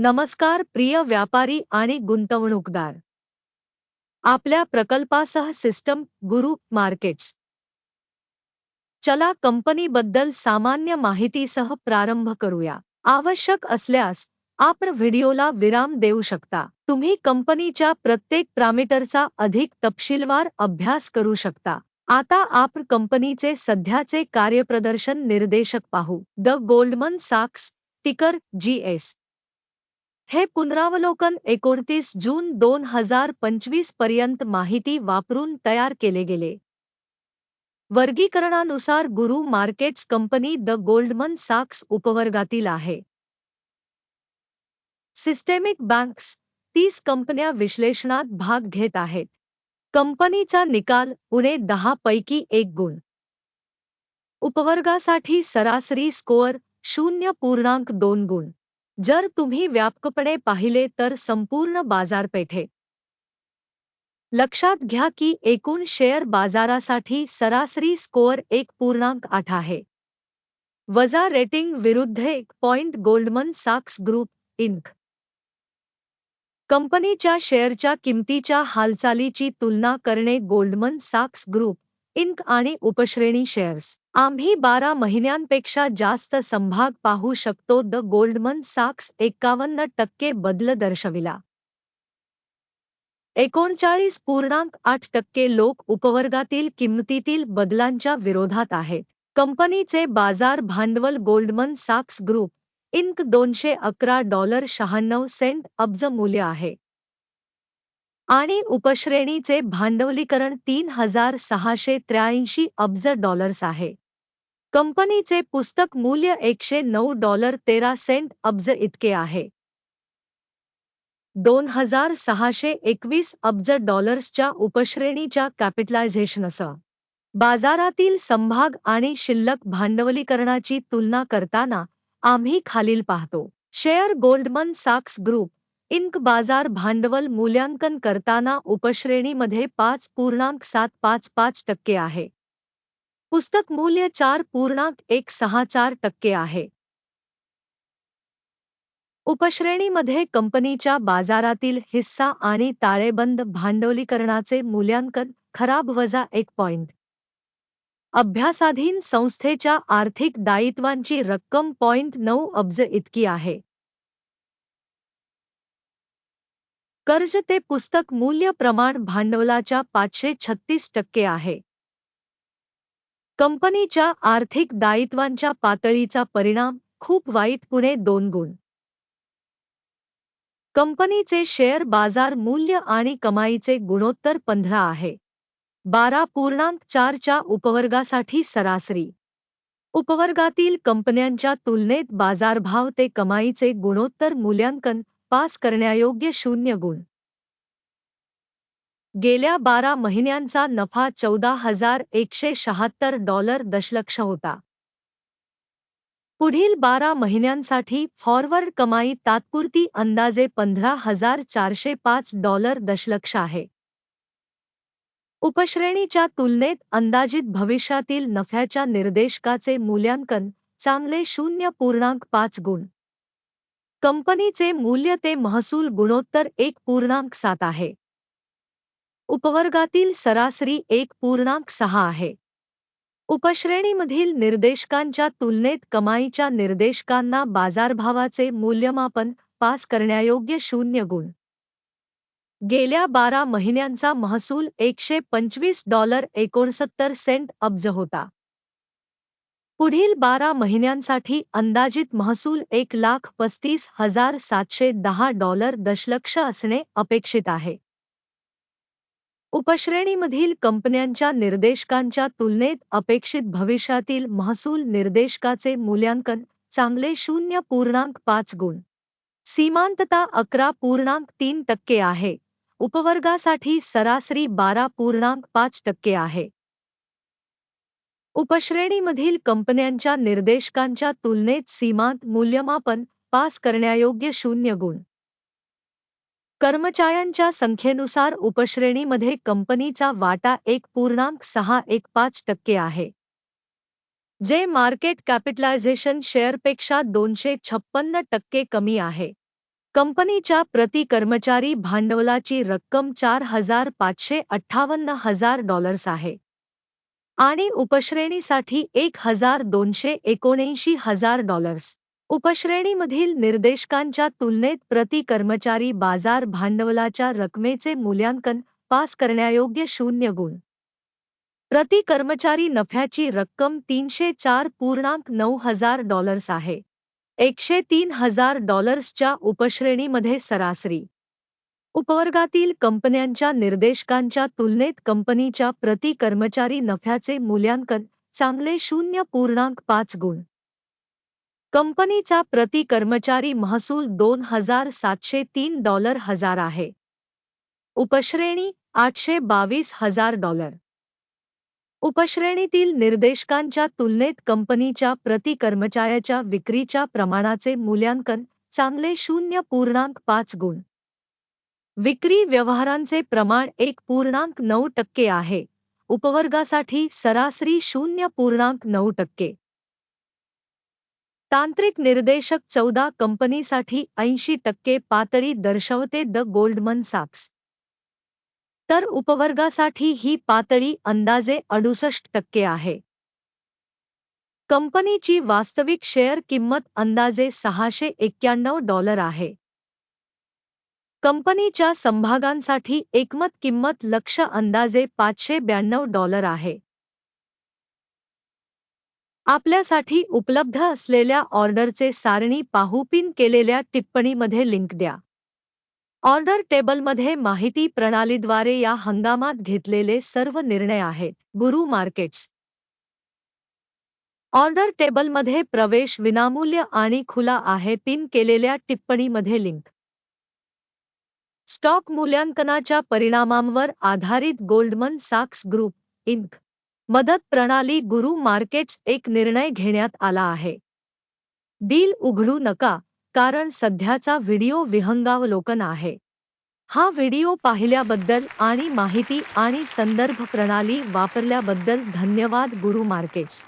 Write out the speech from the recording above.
नमस्कार प्रिय व्यापारी आणि गुंतवणूकदार. आपल्या प्रकल्पासह सिस्टम गुरु मार्केट्स. चला कंपनीबद्दल सामान्य माहितीसह प्रारंभ करूया. आवश्यक असल्यास आपण व्हिडिओला विराम देऊ शकता. तुम्ही कंपनीच्या प्रत्येक प्रामीटरचा अधिक तपशीलवार अभ्यास करू शकता. आता आपण कंपनीचे सध्याचे कार्यप्रदर्शन निर्देशक पाहू. द गोल्डमन साक्स टिकर जी एस. हे पुनरावलोकन एकोणतीस जून दोन हजार पंचवीसपर्यंत माहिती वापरून तयार केले गेले. वर्गीकरणानुसार गुरु मार्केट्स कंपनी द गोल्डमन साक्स उपवर्गातील आहे. सिस्टेमिक बँक्स तीस कंपन्या विश्लेषणात भाग घेत आहेत. कंपनीचा निकाल उणे दहा पैकी एक गुण. उपवर्गासाठी सरासरी स्कोअर शून्य पूर्णांक दोन गुण. जर तुम्ही व्यापकपणे पाहिले तर संपूर्ण बाजारपेठे. लक्षात घ्या की एकूण शेअर बाजारासाठी सरासरी स्कोअर एक पूर्णांक आठ आहे. वजा रेटिंग विरुद्ध एक पॉइंट गोल्डमन साक्स ग्रुप इंक कंपनीच्या शेअरच्या किमतीच्या हालचालीची तुलना करणे गोल्डमन साक्स ग्रुप. इंक आणि उपश्रेणी शेअर्स. आम्ही बारा महिन्यांपेक्षा जास्त संभाग पाहू शकतो द गोल्डमन साक्स एकावन्न टक्के बदल दर्शविला. एकोणचाळीस पूर्णांक आठ टक्के लोक उपवर्गातील किंमतीतील बदलांच्या विरोधात आहेत. कंपनीचे बाजार भांडवल गोल्डमन साक्स ग्रुप इंक दोनशे अकरा डॉलर शहाण्णव सेंट अब्ज मूल्य आहे. आणि उपश्रेणीचे भांडवलीकरण तीन हजार सहाशे त्र्याऐंशी अब्ज डॉलर्स आहे. कंपनीचे पुस्तक मूल्य एकशे नऊ डॉलर तेरा सेंट अब्ज इतके आहे. दोन हजार सहाशे एकवीस अब्ज डॉलर्सच्या उपश्रेणीच्या कॅपिटलायझेशनसह बाजारातील संभाग आणि शिल्लक भांडवलीकरणाची तुलना करताना आम्ही खालील पाहतो. शेअर गोल्डमन साक्स ग्रुप इंक बाजार भांडवल मूल्यांकन करताना उपश्रेणीमध्ये पाच पूर्णांक सात पाच पाच टक्के आहे. पुस्तक मूल्य चार पूर्णांक एक सहा चार टक्के आहे. उपश्रेणीमध्ये कंपनीच्या बाजारातील हिस्सा आणि ताळेबंद भांडवलीकरणाचे मूल्यांकन खराब वजा एक पॉइंट. अभ्यासाधीन संस्थेच्या आर्थिक दायित्वांची रक्कम पॉइंट नऊ अब्ज इतकी आहे. कर्ज ते पुस्तक मूल्य प्रमाण भांडवलाच्या पाचशे छत्तीस टक्के आहे. कंपनीच्या आर्थिक दायित्वांच्या पातळीचा परिणाम खूप वाईट पुणे दोन गुण. कंपनीचे शेअर बाजार मूल्य आणि कमाईचे गुणोत्तर पंधरा आहे. बारा पूर्णांक चारच्या उपवर्गासाठी सरासरी. उपवर्गातील कंपन्यांच्या तुलनेत बाजारभाव ते कमाईचे गुणोत्तर मूल्यांकन पास करण्यायोग्य शून्य गुण. गेल्या बारा महिन्यांचा नफा चौदा हजार एकशे शहात्तर डॉलर दशलक्ष होता. पुढील बारा महिन्यांसाठी फॉरवर्ड कमाई तात्पुरती अंदाजे पंधरा हजार चारशे पाच डॉलर दशलक्ष आहे. उपश्रेणीच्या तुलनेत अंदाजित भविष्यातील नफ्याच्या निर्देशकाचे मूल्यांकन चांगले शून्य पूर्णांक पाच गुण. कंपनीचे मूल्य ते महसूल गुणोत्तर एक पूर्णांक सात आहे. उपवर्गातील सरासरी एक पूर्णांक सहा आहे. उपश्रेणीमधील निर्देशकांच्या तुलनेत कमाईच्या निर्देशकांना बाजारभावाचे मूल्यमापन पास करण्यायोग्य शून्य गुण. गेल्या बारा महिन्यांचा महसूल एकशे पंचवीस डॉलर एकोणसत्तर सेंट अब्ज होता. पुढील बारा महिन्यांसाठी अंदाजित महसूल एक लाख पस्तीस हजार सातशे दहा डॉलर दशलक्ष असणे अपेक्षित आहे. उपश्रेणीमधील कंपन्यांच्या निर्देशकांच्या तुलनेत अपेक्षित भविष्यातील महसूल निर्देशकाचे मूल्यांकन चांगले शून्य पूर्णांक पाच गुण. सीमांतता अकरा पूर्णांक तीन टक्के आहे. उपवर्गासाठी सरासरी बारा पूर्णांक पाच टक्के आहे. उपश्रेणीमधील कंपन्यांच्या निर्देशकांच्या तुलनेत सीमांत मूल्यमापन पास करण्यायोग्य शून्य गुण. कर्मचाऱ्यांच्या संख्येनुसार उपश्रेणीमध्ये कंपनीचा वाटा एक पूर्णांक सहा एक पाच टक्के आहे. जे मार्केट कॅपिटलायझेशन शेअरपेक्षा दोनशे छप्पन्न टक्के कमी आहे. कंपनीच्या प्रति कर्मचारी भांडवलाची रक्कम चार हजार पाचशे अठ्ठावन्न हजार डॉलर्स आहे. आणि उपश्रेणीसाठी एक हजार दोनशे एकोणऐंशी हजार डॉलर्स. उपश्रेणीमधील निर्देशकांच्या तुलनेत प्रति कर्मचारी बाजार भांडवलाच्या रकमेचे मूल्यांकन पास करण्यायोग्य शून्य गुण. प्रति कर्मचारी नफ्याची रक्कम तीनशे चार पूर्णांक नऊ हजार डॉलर्स आहे. एकशे तीन हजार डॉलर्सच्या उपश्रेणीमध्ये सरासरी. उपवर्गातील कंपन्यांच्या निर्देशकांच्या तुलनेत कंपनीच्या प्रति कर्मचारी नफ्याचे मूल्यांकन चांगले शून्य पूर्णांक पाच गुण. कंपनीचा प्रति कर्मचारी महसूल दोन हजार सातशे तीन डॉलर हजार आहे. उपश्रेणी आठशे बावीस हजार डॉलर. उपश्रेणीतील निर्देशकांच्या तुलनेत कंपनीच्या प्रति कर्मचाऱ्याच्या विक्रीच्या प्रमाणाचे मूल्यांकन चांगले शून्य पूर्णांक पाच गुण. विक्री व्यवहारांचे प्रमाण एक पूर्णांक नऊ टक्के आहे. उपवर्गासाठी सरासरी शून्य पूर्णांक नऊ टक्के. तांत्रिक निर्देशक चौदा कंपनीसाठी ऐंशी टक्के पातळी दर्शवते द गोल्डमन साक्स. तर उपवर्गासाठी ही पातळी अंदाजे अडुसष्ट टक्के आहे. कंपनीची वास्तविक शेअर किंमत अंदाजे सहाशे एक्क्याण्णव डॉलर आहे. कंपनीच्या संभागांसाठी एकमत किंमत लक्ष अंदाजे पाचशे ब्याण्णव डॉलर आहे. आपल्यासाठी उपलब्ध असलेल्या ऑर्डरचे सारणी पाहू पिन केलेल्या टिप्पणीमध्ये लिंक द्या. ऑर्डर टेबलमध्ये माहिती प्रणालीद्वारे या हंगामात घेतलेले सर्व निर्णय आहेत. गुरु मार्केट्स. ऑर्डर टेबलमध्ये प्रवेश विनामूल्य आणि खुला आहे पिन केलेल्या टिप्पणीमध्ये लिंक. स्टॉक मूल्यांकनाच्या परिणामांवर आधारित गोल्डमन साक्स ग्रुप इंक मदत प्रणाली गुरु मार्केट्स एक निर्णय घेण्यात आला आहे. डील उघडू नका कारण सध्याचा व्हिडिओ विहंगावलोकन आहे. हा व्हिडिओ पाहिल्याबद्दल आणि माहिती आणि संदर्भ प्रणाली वापरल्याबद्दल धन्यवाद गुरु मार्केट्स.